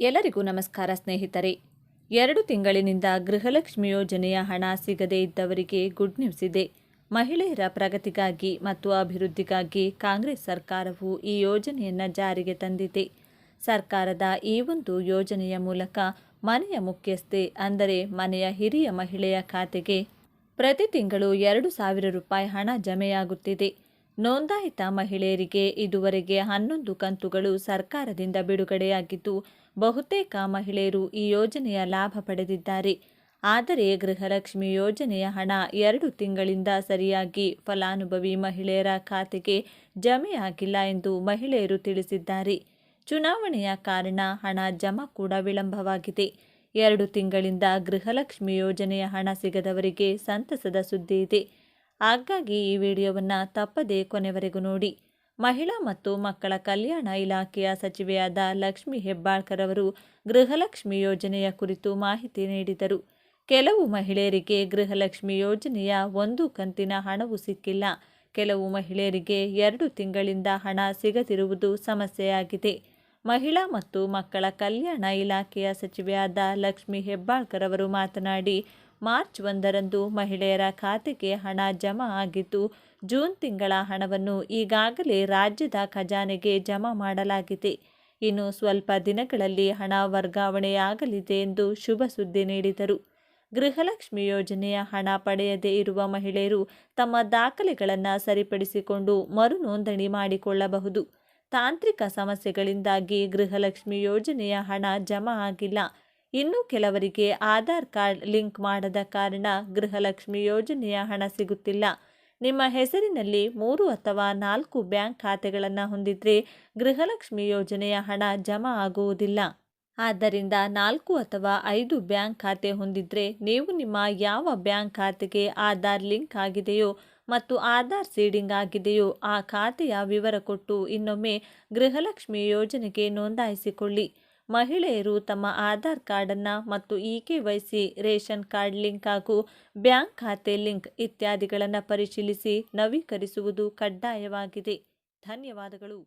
ಎಲ್ಲರಿಗೂ ನಮಸ್ಕಾರ ಸ್ನೇಹಿತರೆ. ಎರಡು ತಿಂಗಳಿನಿಂದ ಗೃಹಲಕ್ಷ್ಮಿ ಯೋಜನೆಯ ಹಣ ಸಿಗದೇ ಇದ್ದವರಿಗೆ ಗುಡ್ ನ್ಯೂಸ್ ಇದೆ. ಮಹಿಳೆಯರ ಪ್ರಗತಿಗಾಗಿ ಮತ್ತು ಅಭಿವೃದ್ಧಿಗಾಗಿ ಕಾಂಗ್ರೆಸ್ ಸರ್ಕಾರವು ಈ ಯೋಜನೆಯನ್ನು ಜಾರಿಗೆ ತಂದಿದೆ. ಸರ್ಕಾರದ ಈ ಒಂದು ಯೋಜನೆಯ ಮೂಲಕ ಮನೆಯ ಮುಖ್ಯಸ್ಥೆ ಅಂದರೆ ಮನೆಯ ಹಿರಿಯ ಮಹಿಳೆಯ ಖಾತೆಗೆ ಪ್ರತಿ ತಿಂಗಳು ಎರಡು ಸಾವಿರ ರೂಪಾಯಿ ಹಣ ಜಮೆಯಾಗುತ್ತಿದೆ. ನೋಂದಾಯಿತ ಮಹಿಳೆಯರಿಗೆ ಇದುವರೆಗೆ ಹನ್ನೊಂದು ಕಂತುಗಳು ಸರ್ಕಾರದಿಂದ ಬಿಡುಗಡೆಯಾಗಿದ್ದು, ಬಹುತೇಕ ಮಹಿಳೆಯರು ಈ ಯೋಜನೆಯ ಲಾಭ ಪಡೆದಿದ್ದಾರೆ. ಆದರೆ ಗೃಹಲಕ್ಷ್ಮಿ ಯೋಜನೆಯ ಹಣ ಎರಡು ತಿಂಗಳಿಂದ ಸರಿಯಾಗಿ ಫಲಾನುಭವಿ ಮಹಿಳೆಯರ ಖಾತೆಗೆ ಜಮೆಯಾಗಿಲ್ಲ ಎಂದು ಮಹಿಳೆಯರು ತಿಳಿಸಿದ್ದಾರೆ. ಚುನಾವಣೆಯ ಕಾರಣ ಹಣ ಜಮಾ ಕೂಡ ವಿಳಂಬವಾಗಿದೆ. ಎರಡು ತಿಂಗಳಿಂದ ಗೃಹಲಕ್ಷ್ಮಿ ಯೋಜನೆಯ ಹಣ ಸಿಗದವರಿಗೆ ಸಂತಸದ ಸುದ್ದಿ ಇದೆ. ಹಾಗಾಗಿ ಈ ವಿಡಿಯೋವನ್ನು ತಪ್ಪದೇ ಕೊನೆವರೆಗೂ ನೋಡಿ. ಮಹಿಳಾ ಮತ್ತು ಮಕ್ಕಳ ಕಲ್ಯಾಣ ಇಲಾಖೆಯ ಸಚಿವೆಯಾದ ಲಕ್ಷ್ಮಿ ಹೆಬ್ಬಾಳ್ಕರ್ ಅವರು ಗೃಹಲಕ್ಷ್ಮಿ ಯೋಜನೆಯ ಕುರಿತು ಮಾಹಿತಿ ನೀಡಿದರು. ಕೆಲವು ಮಹಿಳೆಯರಿಗೆ ಗೃಹಲಕ್ಷ್ಮಿ ಯೋಜನೆಯ ಒಂದು ಕಂತಿನ ಹಣವು ಸಿಕ್ಕಿಲ್ಲ. ಕೆಲವು ಮಹಿಳೆಯರಿಗೆ ಎರಡು ತಿಂಗಳಿಂದ ಹಣ ಸಿಗದಿರುವುದು ಸಮಸ್ಯೆಯಾಗಿದೆ. ಮಹಿಳಾ ಮತ್ತು ಮಕ್ಕಳ ಕಲ್ಯಾಣ ಇಲಾಖೆಯ ಸಚಿವೆಯಾದ ಲಕ್ಷ್ಮಿ ಹೆಬ್ಬಾಳ್ಕರ್ ಅವರು ಮಾತನಾಡಿ, ಮಾರ್ಚ್ ಒಂದರಂದು ಮಹಿಳೆಯರ ಖಾತೆಗೆ ಹಣ ಜಮಾ ಆಗಿದ್ದು, ಜೂನ್ ತಿಂಗಳ ಹಣವನ್ನು ಈಗಾಗಲೇ ರಾಜ್ಯದ ಖಜಾನೆಗೆ ಜಮಾ ಮಾಡಲಾಗಿದೆ. ಇನ್ನು ಸ್ವಲ್ಪ ದಿನಗಳಲ್ಲಿ ಹಣ ವರ್ಗಾವಣೆಯಾಗಲಿದೆ ಎಂದು ಶುಭ ಸುದ್ದಿ ನೀಡಿದರು. ಗೃಹಲಕ್ಷ್ಮಿ ಯೋಜನೆಯ ಹಣ ಪಡೆಯದೇ ಇರುವ ಮಹಿಳೆಯರು ತಮ್ಮ ದಾಖಲೆಗಳನ್ನು ಸರಿಪಡಿಸಿಕೊಂಡು ಮರು ನೋಂದಣಿ ಮಾಡಿಕೊಳ್ಳಬಹುದು. ತಾಂತ್ರಿಕ ಸಮಸ್ಯೆಗಳಿಂದಾಗಿ ಗೃಹಲಕ್ಷ್ಮಿ ಯೋಜನೆಯ ಹಣ ಜಮಾ ಆಗಿಲ್ಲ. ಇನ್ನು ಕೆಲವರಿಗೆ ಆಧಾರ್ ಕಾರ್ಡ್ ಲಿಂಕ್ ಮಾಡದ ಕಾರಣ ಗೃಹಲಕ್ಷ್ಮಿ ಯೋಜನೆಯ ಹಣ ಸಿಗುತ್ತಿಲ್ಲ. ನಿಮ್ಮ ಹೆಸರಿನಲ್ಲಿ ಮೂರು ಅಥವಾ ನಾಲ್ಕು ಬ್ಯಾಂಕ್ ಖಾತೆಗಳನ್ನು ಹೊಂದಿದ್ರೆ ಗೃಹಲಕ್ಷ್ಮಿ ಯೋಜನೆಯ ಹಣ ಜಮಾ ಆಗುವುದಿಲ್ಲ. ಆದ್ದರಿಂದ ನಾಲ್ಕು ಅಥವಾ ಐದು ಬ್ಯಾಂಕ್ ಖಾತೆ ಹೊಂದಿದ್ರೆ ನೀವು ನಿಮ್ಮ ಯಾವ ಬ್ಯಾಂಕ್ ಖಾತೆಗೆ ಆಧಾರ್ ಲಿಂಕ್ ಆಗಿದೆಯೋ ಮತ್ತು ಆಧಾರ್ ಸೀಡಿಂಗ್ ಆಗಿದೆಯೋ ಆ ಖಾತೆಯ ವಿವರ ಕೊಟ್ಟು ಇನ್ನೊಮ್ಮೆ ಗೃಹಲಕ್ಷ್ಮಿ ಯೋಜನೆಗೆ ನೋಂದಾಯಿಸಿಕೊಳ್ಳಿ. ಮಹಿಳೆಯರು ತಮ್ಮ ಆಧಾರ್ ಕಾರ್ಡನ್ನು ಮತ್ತು E K Y C ration card link ಹಾಗೂ ಬ್ಯಾಂಕ್ ಖಾತೆ ಲಿಂಕ್ ಇತ್ಯಾದಿಗಳನ್ನು ಪರಿಶೀಲಿಸಿ ನವೀಕರಿಸುವುದು ಕಡ್ಡಾಯವಾಗಿದೆ. ಧನ್ಯವಾದಗಳು.